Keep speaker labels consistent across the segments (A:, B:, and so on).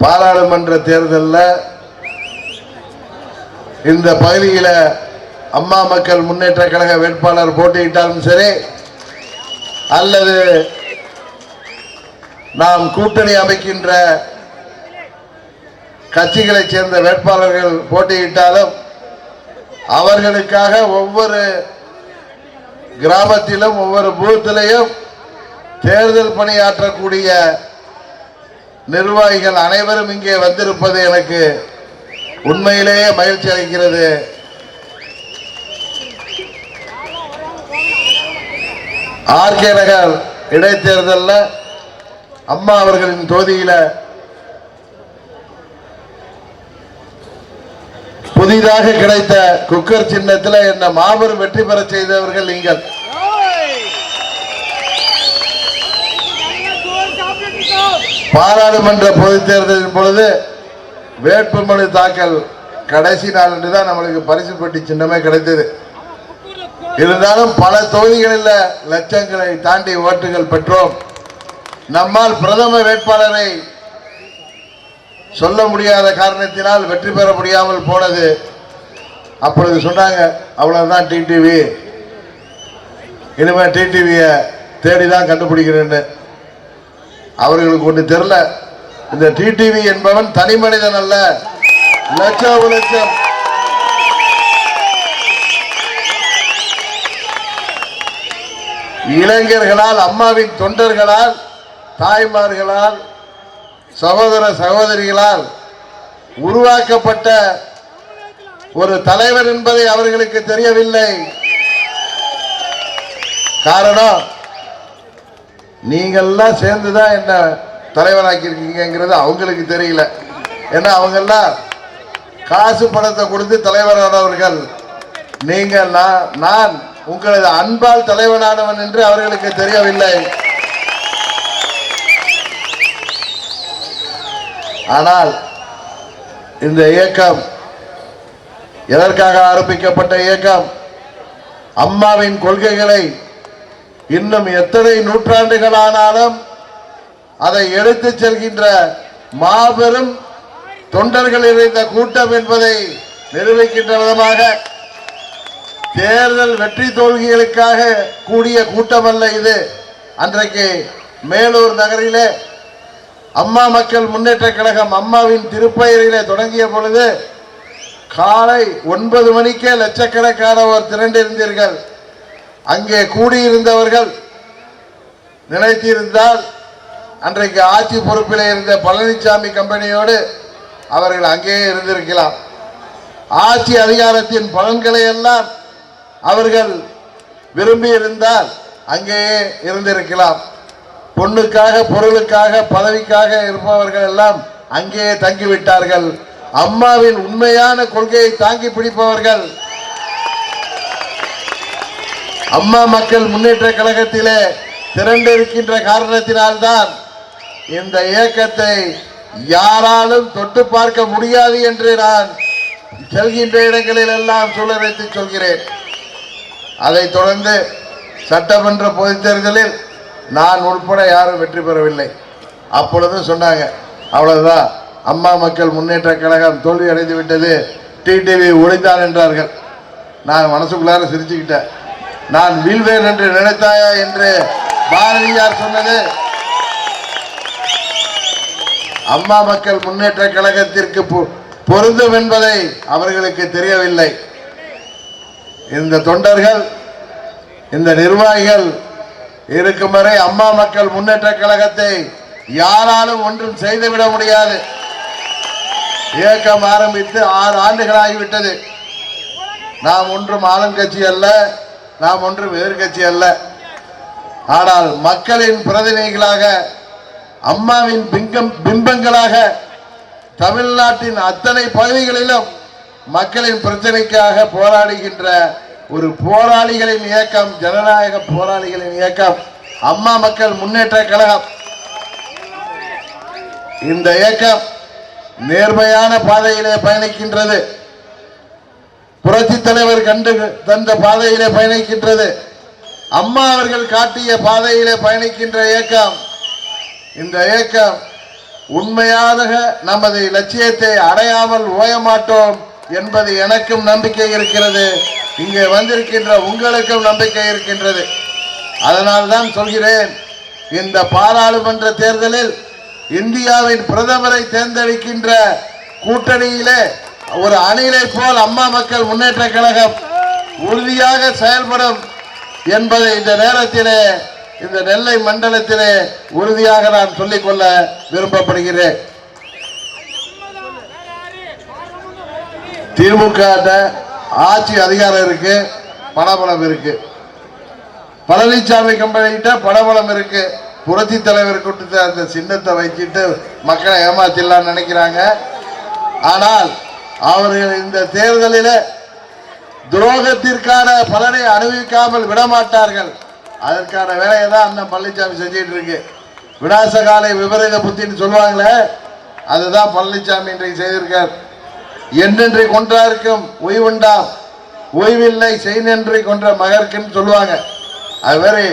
A: பாராளுமன்ற தேர்தலில் இந்த பகுதியில் அம்மா மக்கள் முன்னேற்ற கழக வேட்பாளர் போட்டியிட்டாலும் சரி அல்லது நாம் கூட்டணி அமைக்கின்ற கட்சிகளைச் சேர்ந்த வேட்பாளர்கள் போட்டியிட்டாலும் அவர்களுக்காக ஒவ்வொரு கிராமத்திலும் ஒவ்வொரு பூத்திலையும் தேர்தல் பணியாற்றக்கூடிய நிர்வாகிகள் அனைவரும் இங்கே வந்திருப்பது எனக்கு உண்மையிலேயே மகிழ்ச்சி அளிக்கிறது. ஆர்கே நகர் இடைத்தேர்தலில் அம்மா அவர்களின் தொகுதியில புதிதாக கிடைத்த குக்கர் சின்னத்தில் என்ன மாபெரும் வெற்றி பெற செய்தவர்கள் நீங்கள். பாராளுமன்ற பொதுத் தேர்தலின் பொழுது வேட்புமனு தாக்கல் கடைசி நாள் என்று தான் நம்மளுக்கு பரிசு பெட்டி சின்னமே கிடைத்தது. இருந்தாலும் பல தொகுதிகளில் லட்சங்களை தாண்டி ஓட்டுகள் பெற்றோம். நம்மால் பிரதம வேட்பாளரை சொல்ல முடியாத காரணத்தினால் வெற்றி பெற முடியாமல் போனது. அப்பொழுது சொன்னாங்க அவ்வளவுதான் டிடிவி இனிமேல் டிடிவியை தேடி தான் கண்டுபிடிக்கிறேன்னு. அவர்களுக்கு ஒன்று தெரியல. இந்த டிடிவி என்பவன் தனி மனிதன் அல்ல. லட்சம் லட்சம். இளைஞர்களால் அம்மாவின் தொண்டர்களால் தாய்மார்களால் சகோதர சகோதரிகளால் உருவாக்கப்பட்ட ஒரு தலைவர் என்பதை அவர்களுக்கு தெரியவில்லை. காரணம் நீங்கள்லாம் சேர்ந்து தான் என்ன தலைவராக்கியிருக்கீங்கிறது அவங்களுக்கு தெரியல. ஏன்னா அவங்கெல்லாம் காசு பணத்தை கொடுத்து தலைவரானவர்கள். நீங்கள் நான் நான் உங்களது அன்பால் தலைவனானவன் என்று அவர்களுக்கு தெரியவில்லை. ஆனால் இந்த இயக்கம் எதற்காக ஆரம்பிக்கப்பட்ட இயக்கம்? அம்மாவின் கொள்கைகளை இன்னும் எத்தனை நூற்றாண்டுகளானாலும் அதை எடுத்துச் செல்கின்ற மாபெரும் தொண்டர்கள் நிறைந்த கூட்டம் என்பதை நிரூபிக்கின்ற விதமாக தேர்தல் வெற்றி தோல்விகளுக்காக கூடிய கூட்டம் அல்ல இது. அன்றைக்கு மேலூர் நகரிலே அம்மா மக்கள் முன்னேற்ற கழகம் அம்மாவின் திருப்பயிரிலே தொடங்கிய பொழுது காலை ஒன்பது மணிக்கே லட்சக்கணக்கானவர் திரண்டிருந்தீர்கள். அங்கே கூடியிருந்தவர்கள் நினைத்திருந்தால் அன்றைக்கு ஆட்சி பொறுப்பில் இருந்த பழனிசாமி கம்பெனியோடு அவர்கள் அங்கேயே இருந்திருக்கலாம். ஆட்சி அதிகாரத்தின் பலன்களை எல்லாம் அவர்கள் விரும்பி இருந்தால் அங்கேயே இருந்திருக்கலாம். பொண்ணுக்காக பொருளுக்காக பதவிக்காக இருப்பவர்கள் எல்லாம் அங்கேயே தங்கிவிட்டார்கள். அம்மாவின் உண்மையான கொள்கையை தாங்கி பிடிப்பவர்கள் அம்மா மக்கள் முன்னேற்ற கழகத்திலே திரண்டு இருக்கின்ற காரணத்தினால்தான் இந்த இயக்கத்தை யாராலும் தொட்டு பார்க்க முடியாது என்று நான் செல்கின்ற இடங்களில் எல்லாம் சூழலைத்து சொல்கிறேன். அதைத் தொடர்ந்து சட்டமன்ற பொதுத் தேர்தலில் நான் உட்பட யாரும் வெற்றி பெறவில்லை. அப்பொழுதும் சொன்னாங்க அவ்வளவுதான். அம்மா மக்கள் முன்னேற்ற கழகம் தோல்வி அடைந்து விட்டது டிடிவி ஒழித்தான் என்றார்கள். நான் மனசுக்குள்ளார சிரிச்சுக்கிட்டேன். நான் வீழ்வேன் என்று நினைத்தாயா என்று பாரதியார் சொன்னது. அம்மா மக்கள் முன்னேற்ற கழகத்திற்கு பொ- பொருந்தும் என்பதை அவர்களுக்கு தெரியவில்லை. இந்த தொண்டர்கள் இந்த நிர்வாகிகள் இருக்கும் வரை அம்மா மக்கள் முன்னேற்ற கழகத்தை யாராலும் ஒன்றும் செய்துவிட முடியாது. இயக்கம் ஆரம்பித்து ஆறு ஆண்டுகள் ஆகிவிட்டது நாம் ஒன்றும் ஆளுங்கட்சி அல்ல. நாம் ஒன்றும் எதிர்கட்சி அல்ல. ஆனால் மக்களின் பிரதிநிதிகளாக அம்மாவின் பிங்கம் பிம்பங்களாக தமிழ்நாட்டின் அத்தனை பகுதிகளிலும் மக்களின் பிரச்சனைக்காக போராடுகின்ற ஒரு போராளிகளின் இயக்கம் ஜனநாயக போராளிகளின் இயக்கம் அம்மா மக்கள் முன்னேற்ற கழகம். இந்த இயக்கம் நேர்மையான பாதையிலே பயணிக்கின்றது. புரட்சி தலைவர் கண்டு தந்த பாதையிலே பயணிக்கின்றது. அம்மா அவர்கள் காட்டிய பாதையிலே பயணிக்கின்ற இயக்கம் இந்த இயக்கம் உண்மையாக நமது லட்சியத்தை அடையாமல் ஓய மாட்டோம் என்பது எனக்கும் நம்பிக்கை இருக்கிறது. இங்கே வந்திருக்கின்ற உங்களுக்கும் நம்பிக்கை இருக்கின்றது. அதனால்தான் சொல்கிறேன் இந்த பாராளுமன்ற தேர்தலில் இந்தியாவின் பிரதமரை தேர்ந்தெடுக்கின்ற கூட்டணியிலே ஒரு அணியினை போல் அம்மா மக்கள் முன்னேற்ற கழகம் உறுதியாக செயல்படும் என்பதை இந்த நேரத்திலே இந்த நெல்லை மண்டலத்திலே உறுதியாக நான் சொல்லிக்கொள்ள விரும்பப்படுகிறேன். திமுக ஆட்சி அதிகாரம் இருக்கு பணபலம் இருக்கு. பழனிசாமி கம்பெனிகிட்ட பணபலம் இருக்கு. புரட்சி தலைவர் கூட்டத்தை அந்த சின்னத்தை வச்சுட்டு மக்களை ஏமாத்திடலாம்னு நினைக்கிறாங்க. ஆனால் அவர்கள் இந்த தேர்தலில் துரோகத்திற்கான பலனை அனுபவிக்காமல் விடமாட்டார்கள். அதற்கான வேலையை தான் அண்ணன் பழனிசாமி செஞ்சிட்டு இருக்கு விநாசகாலை விபரீத புத்தின்னு சொல்லுவாங்களே அதுதான் பழனிசாமி இன்றைக்கு செய்திருக்கார். என்னென்றை கொன்றாருக்கும் ஓய்வுண்டாம் ஓய்வில்லை செய் நன்றி கொன்ற மகர்க்குன்னு சொல்லுவாங்க. அது மாதிரி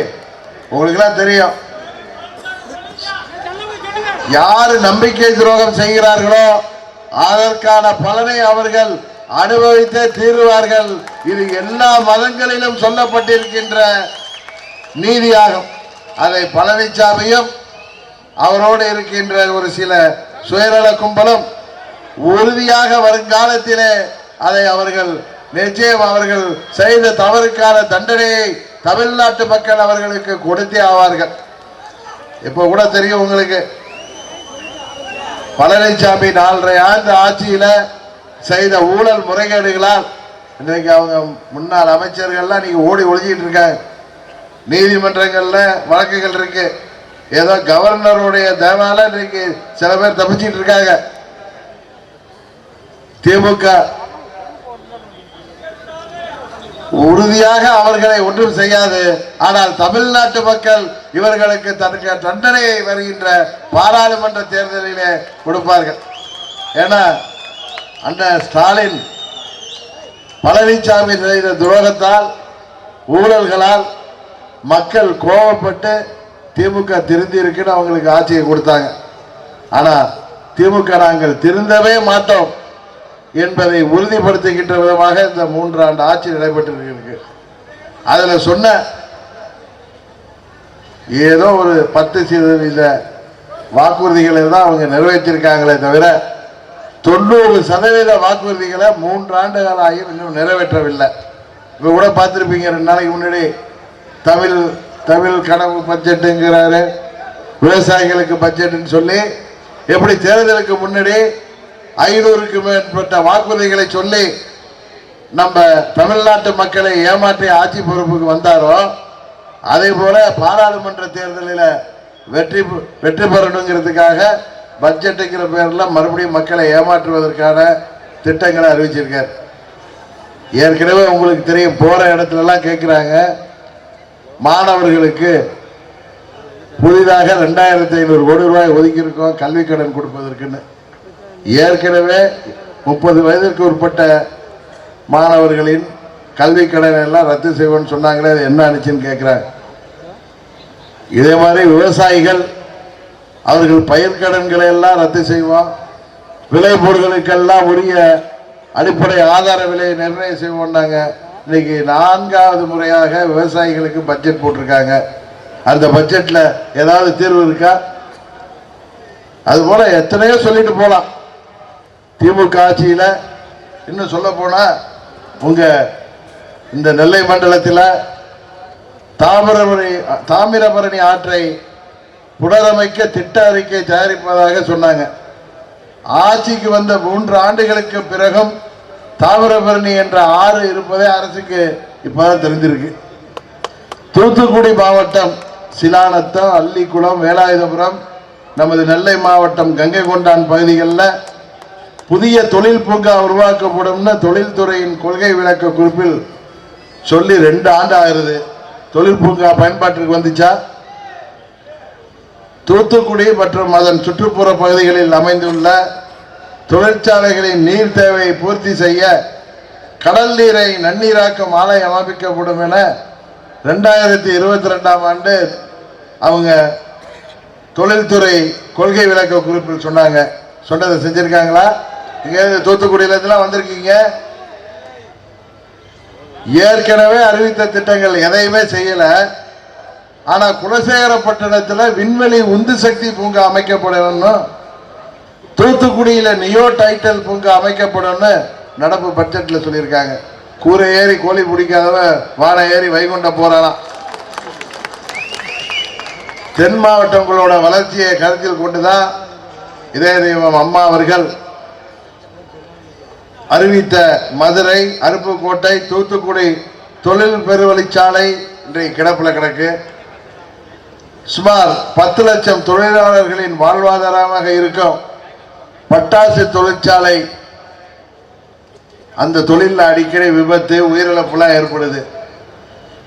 A: உங்களுக்கெல்லாம் தெரியும். யாரு நம்பிக்கை துரோகம் செய்கிறார்களோ அதற்கான பலனை அவர்கள் அனுபவித்தே தீருவார்கள். இது எல்லா மதங்களிலும் சொல்லப்பட்டிருக்கின்ற நீதியாகும். அதை பழனிசாமியும் அவரோடு இருக்கின்ற ஒரு சில சுயநல கும்பலும் உறுதியாக வருங்காலத்திலே அதை அவர்கள் நிச்சயம் அவர்கள் செய்த தவறுக்கான தண்டனையை தமிழ்நாட்டு மக்கள் அவர்களுக்கு கொடுத்தே ஆவார்கள். இப்போ கூட தெரியும் உங்களுக்கு பழனிசாமி நாலரை ஆண்டு ஆட்சியில செய்த ஊழல் முறைகேடுகளால் இன்றைக்கு அவங்க முன்னாள் அமைச்சர்கள்லாம் நீங்க ஓடி ஒழிஞ்சிட்டு இருக்காங்க. நீதிமன்றங்கள்ல வழக்குகள் இருக்கு. ஏதோ கவர்னருடைய தேவால இன்றைக்கு சில பேர் தப்பிச்சிட்டு இருக்காங்க. திமுக உறுதியாக அவர்களை ஒன்றும் செய்யாது. ஆனால் தமிழ்நாட்டு மக்கள் இவர்களுக்கு தனக்கு தண்டனையை வருகின்ற பாராளுமன்ற தேர்தலிலே கொடுப்பார்கள். ஏன்னா அண்ணன் ஸ்டாலின் பழனிசாமி செய்த துரோகத்தால் ஊழல்களால் மக்கள் கோபப்பட்டு திமுக திருந்தி இருக்குன்னு அவங்களுக்கு ஆட்சியை கொடுத்தாங்க. ஆனால் திமுக நாங்கள் திருந்தவே மாட்டோம். என்பதை உறுதிப்படுத்துகின்ற விதமாக இந்த மூன்றாண்டு ஆட்சி நடைபெற்றிருக்கு அதில் சொன்ன ஏதோ ஒரு பத்து சதவீத வாக்குறுதிகளை தான் அவங்க நிறைவேற்றிருக்காங்களே தவிர தொண்ணூறு சதவீத வாக்குறுதிகளை மூன்று ஆண்டுகள் ஆகியும் இன்னும் நிறைவேற்றவில்லை. இப்போ கூட பார்த்துருப்பீங்க ரெண்டு நாளைக்கு முன்னாடி தமிழ் தமிழ் கனவு பட்ஜெட்டுங்கிறாரு விவசாயிகளுக்கு பட்ஜெட்டுன்னு சொல்லி எப்படி தேர்தலுக்கு முன்னாடி ஐநூறுக்கு மேற்பட்ட வாக்குறுதிகளை சொல்லி நம்ம தமிழ்நாட்டு மக்களை ஏமாற்றி ஆட்சி பொறுப்புக்கு வந்தாரோ அதே போல பாராளுமன்ற தேர்தலில் வெற்றி பெ- வெற்றி பெறணுங்கிறதுக்காக பட்ஜெட்டுங்கிற பேரில் மறுபடியும் மக்களை ஏமாற்றுவதற்கான திட்டங்களை அறிவிச்சிருக்கார். ஏற்கனவே உங்களுக்கு தெரியும் போகிற இடத்துலலாம் கேட்குறாங்க மாணவர்களுக்கு புதிதாக ரெண்டாயிரத்தி ஐநூறு கோடி ரூபாய் ஒதுக்கியிருக்கோம் கல்வி கடன் கொடுப்பதற்குன்னு. ஏற்கனவே முப்பது வயதிற்கு உட்பட்ட மாணவர்களின் கல்வி கடன் எல்லாம் ரத்து செய்வோம்னு சொன்னாங்களே அது என்ன ஆச்சுன்னு கேட்குறாங்க இதே மாதிரி விவசாயிகள் அவர்கள் பயிர்க்கடன்களை எல்லாம் ரத்து செய்வோம். விளைபொருட்களுக்கெல்லாம் உரிய அடிப்படை ஆதார விலையை நிர்ணயம் செய்வோம்னாங்க. இன்னைக்கு நான்காவது முறையாக விவசாயிகளுக்கு பட்ஜெட் போட்டிருக்காங்க. அந்த பட்ஜெட்டில் ஏதாவது தீர்வு இருக்கா? அது போல எத்தனையோ சொல்லிட்டு போகலாம் திமுக ஆட்சியில் இன்னும் சொல்ல போனால் உங்கள் இந்த நெல்லை மண்டலத்தில் தாமிரபரணி தாமிரபரணி ஆற்றை புனரமைக்க திட்ட அறிக்கை தயாரிப்பதாக சொன்னாங்க. ஆட்சிக்கு வந்த மூன்று ஆண்டுகளுக்கு பிறகும் தாமிரபரணி என்ற ஆறு இருப்பதே அரசுக்கு இப்போதான் தெரிஞ்சிருக்கு. தூத்துக்குடி மாவட்டம் சிலானத்தம் அல்லிக்குளம் வேலாயுதபுரம் நமது நெல்லை மாவட்டம் கங்கை கொண்டான் பகுதிகளில் புதிய தொழில் பூங்கா உருவாக்கப்படும்னு தொழில்துறையின் கொள்கை விளக்க குறிப்பில் சொல்லி ரெண்டு ஆண்டு ஆகிறது தொழில் பூங்கா பயன்பாட்டிற்கு வந்துச்சா? தூத்துக்குடி மற்றும் அதன் சுற்றுப்புற பகுதிகளில் அமைந்துள்ள தொழிற்சாலைகளின் நீர் தேவையை பூர்த்தி செய்ய கடல் நீரை நன்னீராக்கும் ஆலை அமைக்கப்படும் என ரெண்டாயிரத்தி இருபத்தி ரெண்டாம் ஆண்டு அவங்க தொழில்துறை கொள்கை விளக்க குறிப்பில் சொன்னாங்க. சொன்னதை செஞ்சுருக்காங்களா? இங்க தூத்துக்குடியில வந்திருக்கீங்க. ஏற்கனவே அறிவித்த திட்டங்கள் எதையுமே செய்யல. ஆனா குலசேகரப்பட்டினத்துல விண்வெளி உந்து சக்தி பூங்கா அமைக்கப்படணும்னு தூத்துக்குடியில நியோ டைட்டல் பூங்கா அமைக்கப்படும்னு நடப்பு பட்ஜெட்ல சொல்லியிருக்காங்க. கூரை ஏறி கோழி பிடிக்காதவன் வாழை ஏறி வைகுண்டம் போறாராம் தென் மாவட்டங்களோட வளர்ச்சியை கருத்தில் கொண்டுதான் இதய தெய்வம் அம்மா அவர்கள் அறிவித்த மதுரை அருப்புக்கோட்டை தூத்துக்குடி தொழில் பெருவழிச்சாலை இன்றைக்கு கிடப்பில் கிடக்கு. சுமார் பத்து லட்சம் தொழிலாளர்களின் வாழ்வாதாரமாக இருக்கும் பட்டாசு தொழிற்சாலை. அந்த தொழிலில் அடிக்கடி விபத்து உயிரிழப்புலாம் ஏற்படுது.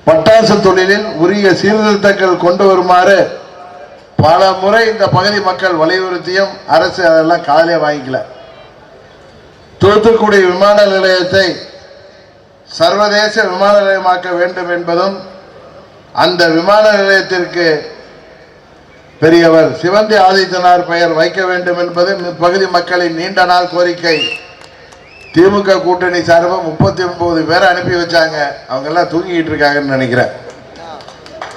A: பட்டாசு தொழிலில் உரிய சீர்திருத்தங்கள் கொண்டு வருமாறு பல முறை இந்த பகுதி மக்கள் வலியுறுத்தியும் அரசு அதெல்லாம் காலையே வாங்கிக்கல. தூத்துக்குடி விமான நிலையத்தை சர்வதேச விமான நிலையமாக்க வேண்டும் என்பதும் அந்த விமான நிலையத்திற்கு பெரியவர் சிவந்தி ஆதித்தனார் பெயர் வைக்க வேண்டும் என்பது இப்பகுதி மக்களின் நீண்ட நாள் கோரிக்கை. திமுக கூட்டணி சார்பாக முப்பத்தி ஒன்பது பேரை அனுப்பி வச்சாங்க. அவங்கெல்லாம் தூங்கிக்கிட்டு இருக்காங்கன்னு நினைக்கிறேன்.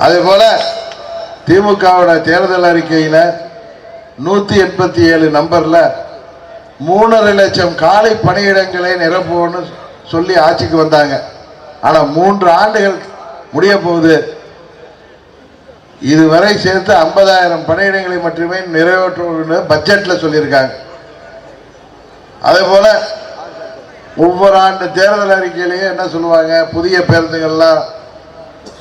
A: அதே போல திமுகவோட தேர்தல் அறிக்கையில் நூற்றி எண்பத்தி ஏழு நம்பரில் மூணரை லட்சம் காலை பணியிடங்களை நிரப்புவோம்னு சொல்லி ஆட்சிக்கு வந்தாங்க. ஆனால் மூன்று ஆண்டுகள் முடிய போகுது. இதுவரை சேர்த்து ஐம்பதாயிரம் பணியிடங்களை மட்டுமே நிறைவேற்றும் பட்ஜெட்டில் சொல்லியிருக்காங்க. அதே போல் ஒவ்வொரு ஆண்டு தேர்தல் அறிக்கையிலேயே என்ன சொல்லுவாங்க? புதிய பேருந்துகள்லாம்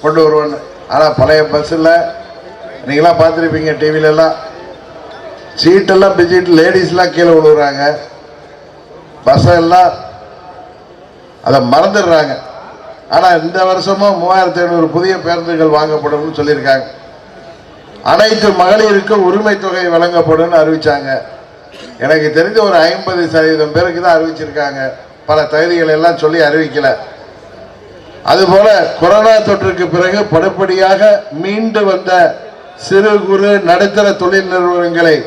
A: கொண்டு வருவோன்னு ஆனால் பழைய பஸ்ஸில் நீங்களாம் பார்த்துருப்பீங்க டிவிலெல்லாம் சீட்டெல்லாம் பிச்சுட்டு லேடிஸ்லாம் கீழே விழுவுறாங்க. பஸ்ஸெல்லாம் அதை மறந்துடுறாங்க. ஆனால் இந்த வருஷமும் மூவாயிரத்தி ஐநூறு புதிய பேருந்துகள் வாங்கப்படும்னு சொல்லியிருக்காங்க. அனைத்து மகளிருக்கும் உரிமை தொகை வழங்கப்படும்னு அறிவிச்சாங்க. எனக்கு தெரிஞ்ச ஒரு ஐம்பது சதவீதம் பேருக்கு தான் அறிவிச்சிருக்காங்க. பல தகுதிகளை எல்லாம் சொல்லி அறிவிக்கல. அதுபோல கொரோனா தொற்றுக்கு பிறகு படிப்படியாக மீண்டு வந்த சிறு குறு நடுத்தர தொழில் நிறுவனங்களை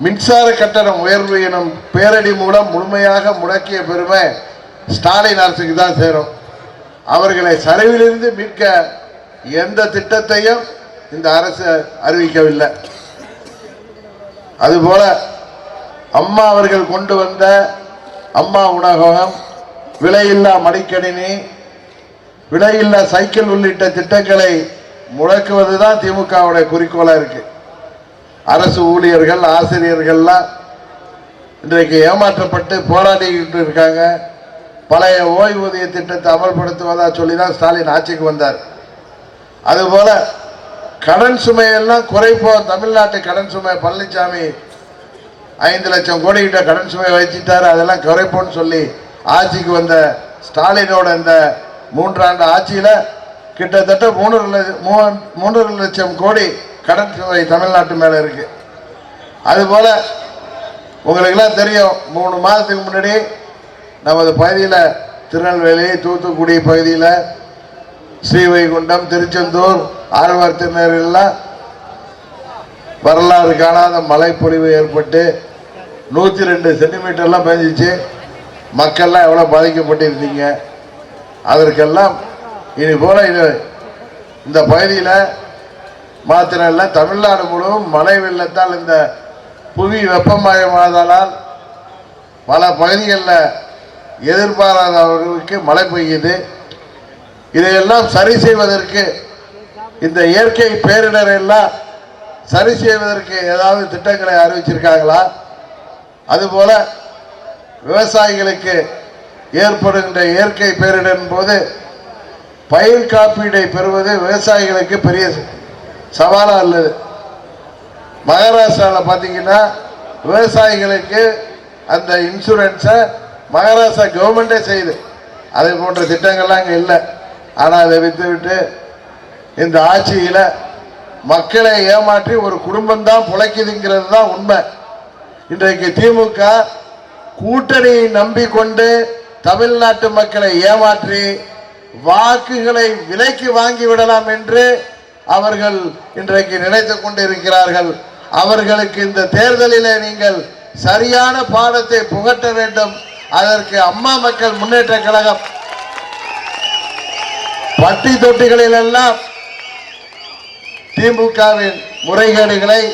A: மின்சார கட்டணம் உயர்வு எனும் பேரடி மூலம் முழுமையாக முடக்கிய பெருமை ஸ்டாலின் அரசுக்கு தான் சேரும். அவர்களை சரிவிலிருந்து மீட்க எந்த திட்டத்தையும் இந்த அரசு அறிவிக்கவில்லை. அதுபோல அம்மா அவர்கள் கொண்டு வந்த அம்மா உணவகம் விலையில்லா மடிக்கணினி விலையில்லா சைக்கிள் உள்ளிட்ட திட்டங்களை முடக்குவதுதான் திமுகவுடைய குறிக்கோளாக இருக்குது அரசு ஊழியர்கள் ஆசிரியர்கள்லாம் இன்றைக்கு ஏமாற்றப்பட்டு போராடிக்கிட்டு இருக்காங்க. பழைய ஓய்வூதிய திட்டத்தை அமல்படுத்துவதா சொல்லி தான் ஸ்டாலின் ஆட்சிக்கு வந்தார். அதுபோல கடன் சுமையெல்லாம் குறைப்போம் தமிழ்நாட்டு கடன் சுமை பழனிசாமி ஐந்து லட்சம் கோடி கிட்ட கடன் சுமையை வச்சுட்டாரு அதெல்லாம் குறைப்போம்னு சொல்லி ஆட்சிக்கு வந்த ஸ்டாலினோட இந்த மூன்றாண்டு ஆட்சியில் கிட்டத்தட்ட மூன்று மூன்றரை லட்சம் கோடி கடன் சுமை தமிழ்நாட்டு மேலே இருக்குது அதுபோல் உங்களுக்கெல்லாம் தெரியும் மூணு மாதத்துக்கு முன்னாடி நமது பகுதியில் திருநெல்வேலி தூத்துக்குடி பகுதியில் ஸ்ரீவைகுண்டம் திருச்செந்தூர் ஆழ்வார் திருநெல்லாம் வரலாறு காணாத மழைப்பொழிவு ஏற்பட்டு நூற்றி ரெண்டு சென்டிமீட்டர்லாம் பெஞ்சிச்சு. மக்கள்லாம் எவ்வளோ பாதிக்கப்பட்டிருந்தீங்க அதற்கெல்லாம் இனி போல இது இந்த பகுதியில் மாத்திரம் இல்லை தமிழ்நாடு முழுவதும் மழை வெள்ளத்தால் இந்த புவி வெப்பமயமாதலால் பல பகுதிகளில் எதிர்பாராதவர்களுக்கு மழை பெய்யுது. இதையெல்லாம் சரி செய்வதற்கு இந்த இயற்கை பேரிடர் எல்லாம் சரி செய்வதற்கு ஏதாவது திட்டங்களை அறிவிச்சிருக்காங்களா? அதுபோல விவசாயிகளுக்கு ஏற்படுகின்ற இயற்கை பேரிடரின் போது பயிர் காப்பீடை பெறுவது விவசாயிகளுக்கு பெரிய சவாலா உள்ளது மகாராஷ்டிராவில் பார்த்தீங்கன்னா விவசாயிகளுக்கு அந்த இன்சூரன்ஸை மகாராஷ்டிரா கவர்மெண்டே செய்யுது. அது போன்ற திட்டங்கள்லாம் அங்கே இல்லை. ஆனால் அதை விற்றுவிட்டு இந்த ஆட்சியில் மக்களை ஏமாற்றி ஒரு குடும்பம் தான் பிழைக்குதுங்கிறது தான் உண்மை. இன்றைக்கு திமுக கூட்டணியை நம்பிக்கொண்டு தமிழ்நாட்டு மக்களை ஏமாற்றி வாக்குகளை விலைக்கு வாங்கி விடலாம் என்று அவர்கள் இன்றைக்கு நினைத்து கொண்டிருக்கிறார்கள். அவர்களுக்கு இந்த தேர்தலிலே நீங்கள் சரியான பாடத்தை புகட்ட வேண்டும். அதற்கு அம்மா மக்கள் முன்னேற்ற கழகம் பட்டி தொட்டிகளில் எல்லாம் திமுகவின் முறைகேடுகளை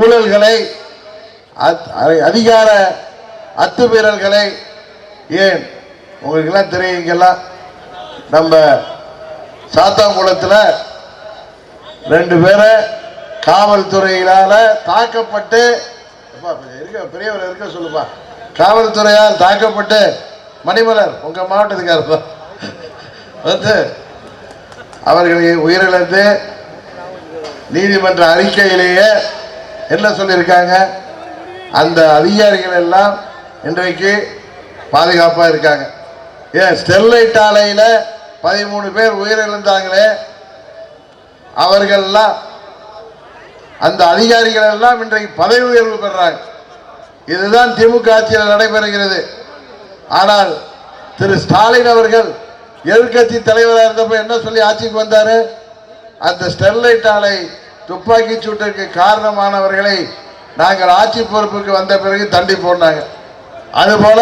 A: ஊழல்களை அத்- அ- அதிகார அத்துமீறல்களை ஏன் உங்களுக்கெல்லாம் தெரியும் நம்ம சாத்தாங்குளத்தில் ரெண்டு பேரை காவல்துறையினால தாக்கப்பட்டு இருக்க பெரியவர் இருக்க சொல்லுப்பா. காவல்துறையால் தாக்கப்பட்டு மணிமலர் உங்க மாவட்டத்துக்காரர் வந்து அவர்களை உயிரிழந்து நீதிமன்ற அறிக்கையிலேயே என்ன சொல்லியிருக்காங்க? அந்த அதிகாரிகள் எல்லாம் இன்றைக்கு பாதுகாப்பாக இருக்காங்க. ஏன் ஸ்டெர்லைட் ஆலையில் பதிமூணு பேர் உயிரிழந்தாங்களே அவர்கள்லாம் அந்த அதிகாரிகள் எல்லாம் இன்றைக்கு பதவி உயர்வு பெறாங்க. இதுதான் திமுக ஆட்சியில் நடைபெறுகிறது. ஆனால் திரு ஸ்டாலின் அவர்கள் எதிர்கட்சி தலைவராக இருந்தப்ப என்ன சொல்லி ஆட்சிக்கு வந்தாரு? அந்த ஸ்டெர்லைட் ஆலை துப்பாக்கி சூட்டிற்கு காரணமானவர்களை நாங்கள் ஆட்சி பொறுப்புக்கு வந்த பிறகு தண்டி போட்டாங்க. அதுபோல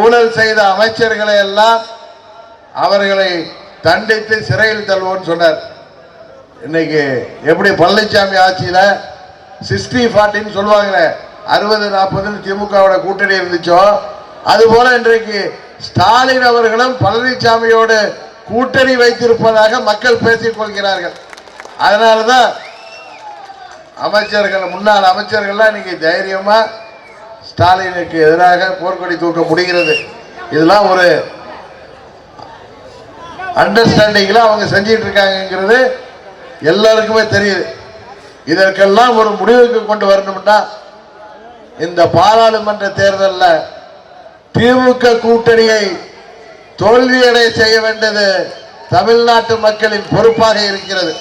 A: ஊழல் செய்த அமைச்சர்களை எல்லாம் அவர்களை தண்டித்து சிறையில் தள்ளுவோம்னு சொன்னார். இன்னைக்கு எப்படி பழனிசாமி ஆட்சியில் சிக்ஸ்டி ஃபார்ட்டின்னு சொல்லுவாங்களே அறுபது நாற்பதுன்னு திமுகவோட கூட்டணி இருந்துச்சோ அதுபோல இன்றைக்கு ஸ்டாலின் அவர்களும் பழனிசாமியோடு கூட்டணி வைத்திருப்பதாக மக்கள் பேசிக் கொள்கிறார்கள். அதனாலதான் அமைச்சர்கள் முன்னாள் அமைச்சர்கள்லாம் இன்னைக்கு தைரியமாக ஸ்டாலினுக்கு எதிராக போர்க்கொடி தூக்க முடிகிறது. இதெல்லாம் ஒரு அண்டர்ஸ்டாண்டிங்கில் அவங்க செஞ்சிட்டு இருக்காங்கிறது எல்லாருக்குமே தெரியுது. இதற்கெல்லாம் ஒரு முடிவுக்கு கொண்டு வரணும்னா இந்த பாராளுமன்ற தேர்தலில் திமுக கூட்டணியை தோல்வியடை செய்ய வேண்டியது தமிழ்நாட்டு மக்களின் பொறுப்பாக இருக்கிறது.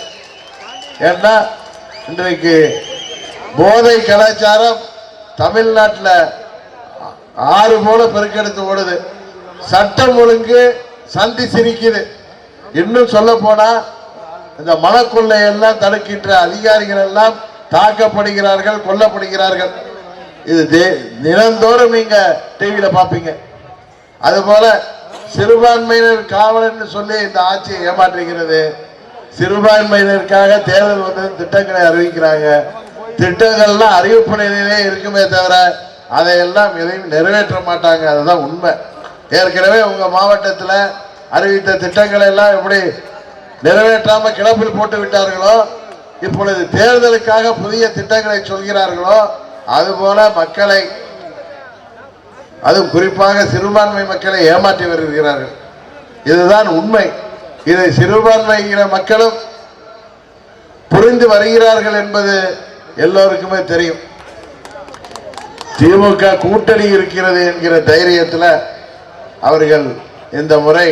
A: ஏன்னா இன்றைக்கு போதை கலாச்சாரம் தமிழ்நாட்டில் ஆறு போல பெருக்கெடுத்து ஓடுது. சட்டம் ஒழுங்கு சந்தி சிரிக்குது. இன்னும் சொல்ல போனால் இந்த மனக்கொள்ளை எல்லாம் தடுக்கின்ற அதிகாரிகள் எல்லாம் தாக்கப்படுகிறார்கள் கொல்லப்படுகிறார்கள். இது தே- தினந்தோறும் நீங்க டிவியில பாப்பீங்க அதுபோல சிறுபான்மையினர் காவலர்னு சொல்லி இந்த ஆட்சியை ஏமாற்றுகிறது. சிறுபான்மையினருக்காக தேர்தல் வந்து திட்டங்களை அறிவிக்கிறாங்க. திட்டங்கள்லாம் அறிவிப்பு நிலையிலே இருக்குமே தவிர அதையெல்லாம் எதையும் நிறைவேற்ற மாட்டாங்க. அதுதான் உண்மை. ஏற்கனவே உங்க மாவட்டத்தில் அறிவித்த திட்டங்களை எல்லாம் எப்படி நிறைவேற்றாம கிளப்பில் போட்டு விட்டார்களோ இப்பொழுது தேர்தலுக்காக புதிய திட்டங்களை சொல்கிறார்களோ அதுபோல மக்களை அதுவும் குறிப்பாக சிறுபான்மை மக்களை ஏமாற்றி வருகிறார்கள். இதுதான் உண்மை. இதை சிறுபான்மையின மக்களும் புரிந்து வருகிறார்கள் என்பது எல்லோருக்குமே தெரியும். திமுக கூட்டணி இருக்கிறது என்கிற தைரியத்தில் அவர்கள் இந்த முறை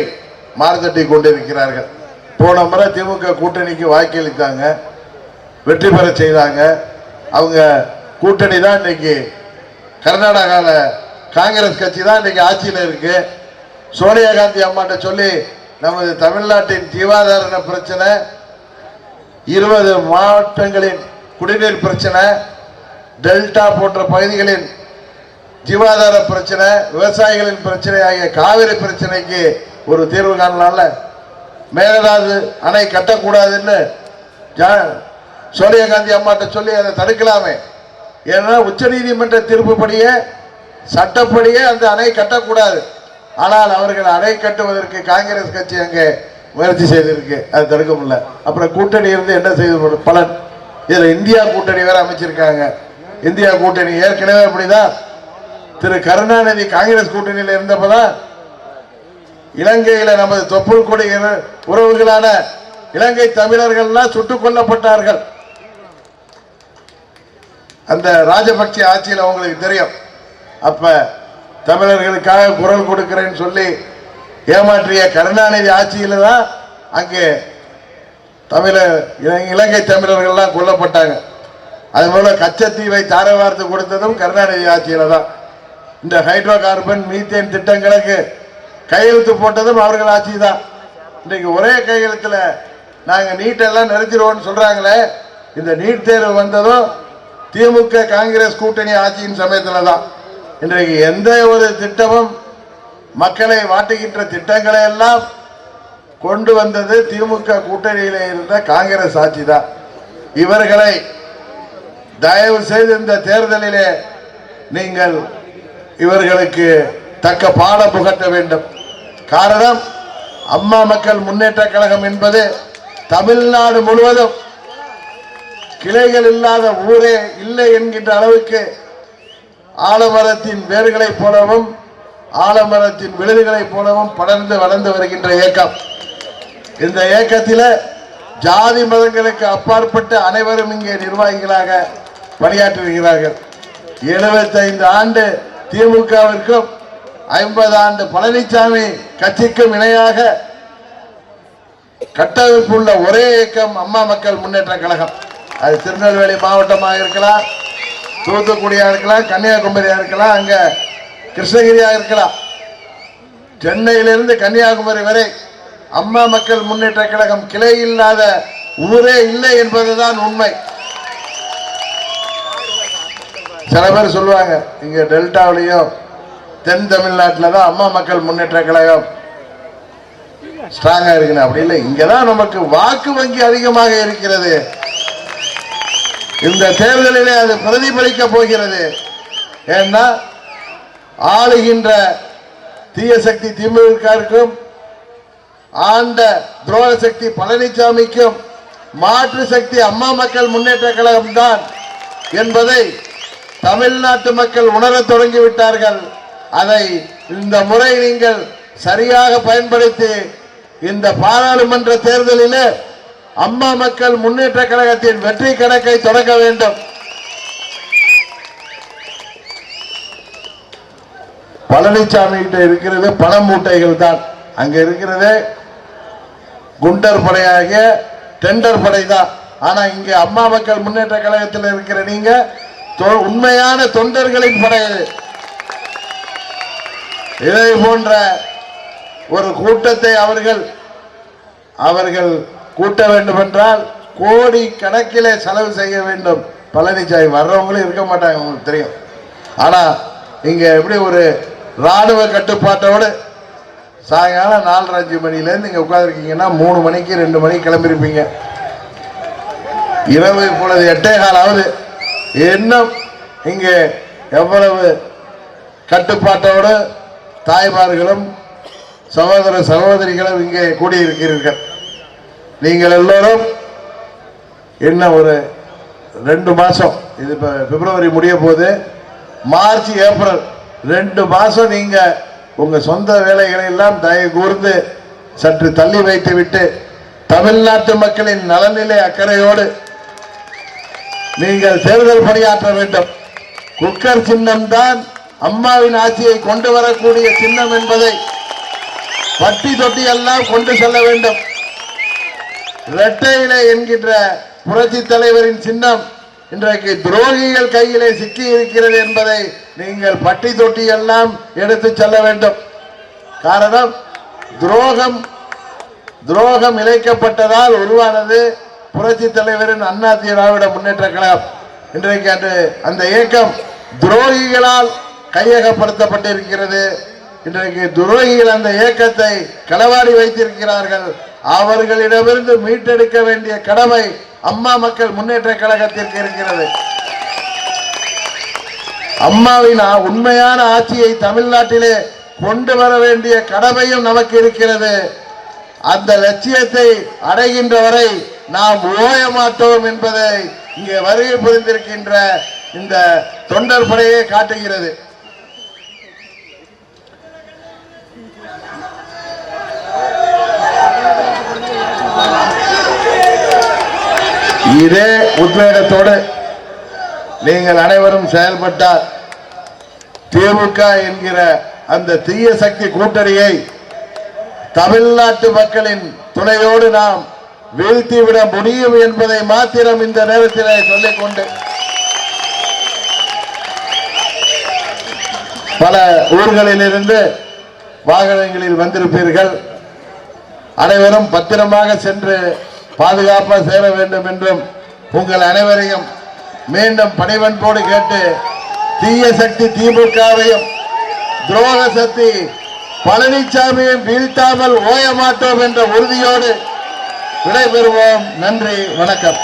A: மார்த்தட்டி கொண்டிருக்கிறார்கள். போன முறை திமுக கூட்டணிக்கு வாக்களித்தாங்க. வெற்றி பெற செய்தாங்க. அவங்க கூட்டணி தான் இன்னைக்கு கர்நாடகாவில் காங்கிரஸ் கட்சி தான் இன்னைக்கு ஆட்சியில் இருக்கு. சோனியா காந்தி அம்மாட்ட சொல்லி நமது தமிழ்நாட்டின் ஜீவாதார பிரச்சனை இருபது மாவட்டங்களின் குடிநீர் பிரச்சனை டெல்டா போன்ற பகுதிகளின் ஜீவாதார பிரச்சனை விவசாயிகளின் பிரச்சனை ஆகிய காவிரி பிரச்சனைக்கு ஒரு தீர்வு காணலாம்ல? மேகதாது அணை கட்டக்கூடாதுன்னு சோனியா காந்தி அம்மாட்ட சொல்லி அதை தடுக்கலாமே. ஏன்னா உச்சநீதிமன்ற தீர்ப்புப்படியே சட்டப்படியே அந்த அணை கட்டக்கூடாது. ஆனால் அவர்கள் அணை கட்டுவதற்கு காங்கிரஸ் கட்சி அங்கே முயற்சி செய்திருக்கு. அது தடுக்க முடியல. அப்புறம் கூட்டணி இருந்து என்ன செய்து பலன்? இதில் இந்தியா கூட்டணி வேற அமைச்சிருக்காங்க. இந்தியா கூட்டணி ஏற்கனவே அப்படிதான். திரு கருணாநிதி காங்கிரஸ் கூட்டணியில் இருந்தப்பதான் இலங்கையில நமது தொப்புள் கொடி உறவுகளான இலங்கை தமிழர்கள்லாம் சுட்டுக் கொல்லப்பட்டார்கள். அந்த ராஜபக்சே ஆட்சியில் அவங்களுக்கு தெரியும். அப்ப தமிழர்களுக்காக குரல் கொடுக்கிறேன்னு சொல்லி ஏமாற்றிய கருணாநிதி ஆட்சியில தான் அங்கே தமிழர் இலங்கை- இலங்கை தமிழர்கள்லாம் கொல்லப்பட்டாங்க. அது போல கச்சத்தீவை தாரவார்த்து கொடுத்ததும் கருணாநிதி ஆட்சியில தான். இந்த ஹைட்ரோ கார்பன் மீத்தேன் திட்டங்களுக்கு கையெழுத்து போட்டதும் அவர்கள் ஆட்சி தான் இன்றைக்கு ஒரே கையெழுத்துல நாங்கள் நீட்டெல்லாம் நிறுத்திடுவோம்னு சொல்கிறாங்களே இந்த நீட் தேர்வு வந்ததும் திமுக காங்கிரஸ் கூட்டணி ஆட்சியின் சமயத்தில் தான் இன்றைக்கு எந்த ஒரு திட்டமும் மக்களை வாட்டுகின்ற திட்டங்களை எல்லாம் கொண்டு வந்தது திமுக கூட்டணியில் இருந்த காங்கிரஸ் ஆட்சி தான் இவர்களை தயவு செய்து இந்த தேர்தலிலே நீங்கள் இவர்களுக்கு தக்க பாடம் புகட்ட வேண்டும். காரணம் அம்மா மக்கள் முன்னேற்ற கழகம் என்பது தமிழ்நாடு முழுவதும் கிளைகள் இல்லாத ஊரே இல்லை என்கின்ற அளவுக்கு ஆலமரத்தின் வேர்களை போலவும் ஆலமரத்தின் விழுதுகளை போலவும் படர்ந்து வளர்ந்து வருகின்ற இயக்கம். இந்த இயக்கத்தில் ஜாதி மதங்களுக்கு அப்பாற்பட்ட அனைவரும் இங்கே நிர்வாகிகளாக பணியாற்றுகிறார்கள் 75 ஆண்டு திமுகவிற்கும் ஐம்பது ஆண்டு பழனிசாமி கட்சிக்கும் இணையாக கட்டமைப்புள்ள ஒரே இயக்கம் அம்மா மக்கள் முன்னேற்ற கழகம். அது திருநெல்வேலி மாவட்டமாக இருக்கலாம் தூத்துக்குடியா இருக்கலாம் கன்னியாகுமரியா இருக்கலாம் அங்க கிருஷ்ணகிரியா இருக்கலாம். சென்னையிலிருந்து கன்னியாகுமரி வரை அம்மா மக்கள் முன்னேற்ற கழகம் கிளை இல்லாத ஊரே இல்லை என்பதுதான் உண்மை. சில பேர் சொல்லுவாங்க இங்க டெல்டாவிலையும் தென் தமிழ்நாட்டில் தான் அம்மா மக்கள் முன்னேற்ற கழகம். ஸ்ட்ராங்கா இருக்குன்னு அப்படி இல்லை. இங்கதான் நமக்கு வாக்கு வங்கி அதிகமாக இருக்கிறது. இந்த தேர்தலிலே அது பிரதிபலிக்க போகிறது. ஏன்னா ஆளுகின்ற தீய சக்தி திமுகவிற்கும் ஆண்ட துரோக சக்தி பழனிசாமிக்கும் மாற்று சக்தி அம்மா மக்கள் முன்னேற்ற கழகம் தான் என்பதை தமிழ்நாட்டு மக்கள் உணரத் தொடங்கிவிட்டார்கள் அதை இந்த முறை நீங்கள் சரியாக பயன்படுத்தி இந்த பாராளுமன்ற தேர்தலிலே அம்மா மக்கள் முன்னேற்ற கழகத்தின் வெற்றி கணக்கை தொடங்க வேண்டும். பழனிசாமி கிட்ட இருக்கிறது பண மூட்டைகள் தான். அங்க இருக்கிறது குண்டர் படையாக டெண்டர் படை தான். ஆனா இங்க அம்மா மக்கள் முன்னேற்ற கழகத்தில் இருக்கிற நீங்க தொ- உண்மையான தொண்டர்களின் படை இதை போன்ற ஒரு கூட்டத்தை அவர்கள் அவர்கள் கூட்ட வேண்டும் என்றால் கோடி கணக்கிலே செலவு செய்ய வேண்டும். பழனிசாமி வர்றவங்களும் இருக்க மாட்டாங்க உங்களுக்கு தெரியும். ஆனால் இங்கே எப்படி ஒரு ராணுவ கட்டுப்பாட்டோடு சாயங்காலம் நாலரை அஞ்சு மணிலேருந்து இங்கே உட்காந்துருக்கீங்கன்னா மூணு மணிக்கு ரெண்டு மணிக்கு கிளம்பியிருப்பீங்க இரவு இப்பொழுது எட்டே கால் ஆகுது. இன்னும் இங்கே எவ்வளவு கட்டுப்பாட்டோடு தாய்மார்களும் சகோதர சகோதரிகளும் இங்கே கூடியிருக்கிறீர்கள். நீங்கள் எல்லோரும் என்ன ஒரு ரெண்டு மாதம் இது இப்போ பிப்ரவரி முடிய போது மார்ச் ஏப்ரல் ரெண்டு மாதம் நீங்கள் உங்கள் சொந்த வேலைகளை எல்லாம் தயவு கூர்ந்து சற்று தள்ளி வைத்து விட்டு தமிழ்நாட்டு மக்களின் நலநிலை அக்கறையோடு நீங்கள் தேர்தல் பணியாற்ற வேண்டும். குக்கர் சின்னம் தான் அம்மாவின் ஆட்சியை கொண்டு வரக்கூடிய சின்னம் என்பதை பட்டி தொட்டி எல்லாம் கொண்டு செல்ல வேண்டும். இரட்டையிலே என்கின்ற புரட்சி தலைவரின் சின்னம் இன்றைக்கு துரோகிகள் கையிலே சிக்கி இருக்கிறது என்பதை நீங்கள் பட்டி தொட்டி எல்லாம் எடுத்து செல்ல வேண்டும். காரணம் துரோகம் துரோகம் இழைக்கப்பட்டதால் உருவானது புரட்சி தலைவரின் அண்ணா திராவிட முன்னேற்ற கழகம். இன்றைக்கு அந்த அந்த இயக்கம் துரோகிகளால் கையகப்படுத்தப்பட்டிருக்கிறது. இன்றைக்கு துரோகிகள் அந்த இயக்கத்தை களவாடி வைத்திருக்கிறார்கள். அவர்களிடமிருந்து மீட்டெடுக்க வேண்டிய கடமை அம்மா மக்கள் முன்னேற்ற கழகத்திற்கு இருக்கிறது. அம்மாவின் உண்மையான ஆட்சியை தமிழ்நாட்டிலே கொண்டு வர வேண்டிய கடமையும் நமக்கு இருக்கிறது. அந்த லட்சியத்தை அடைகின்ற வரை நாம் ஓய மாட்டோம் என்பதை இங்கே வருகை புரிந்திருக்கின்ற இந்த தொண்டர் படையே காட்டுகிறது. இதே உத்வேகத்தோடு நீங்கள் அனைவரும் செயல்பட்டால் திமுக என்கிற அந்த தீய சக்தி கூட்டணியை தமிழ்நாட்டு மக்களின் துணையோடு நாம் வீழ்த்திவிட முடியும் என்பதை மாத்திரம் இந்த நேரத்தில் சொல்லிக்கொண்டு பல ஊர்களிலிருந்து வாகனங்களில் வந்திருப்பீர்கள். அனைவரும் பத்திரமாக சென்று பாதுகாப்பாக சேர வேண்டும் என்றும் உங்கள் அனைவரையும் மீண்டும் பணிவன்போடு கேட்டு தீய சக்தி திமுகவையும் துரோக சக்தி பழனிசாமியும் வீழ்த்தாமல் ஓய மாட்டோம் என்ற உறுதியோடு விடைபெறுவோம். நன்றி வணக்கம்.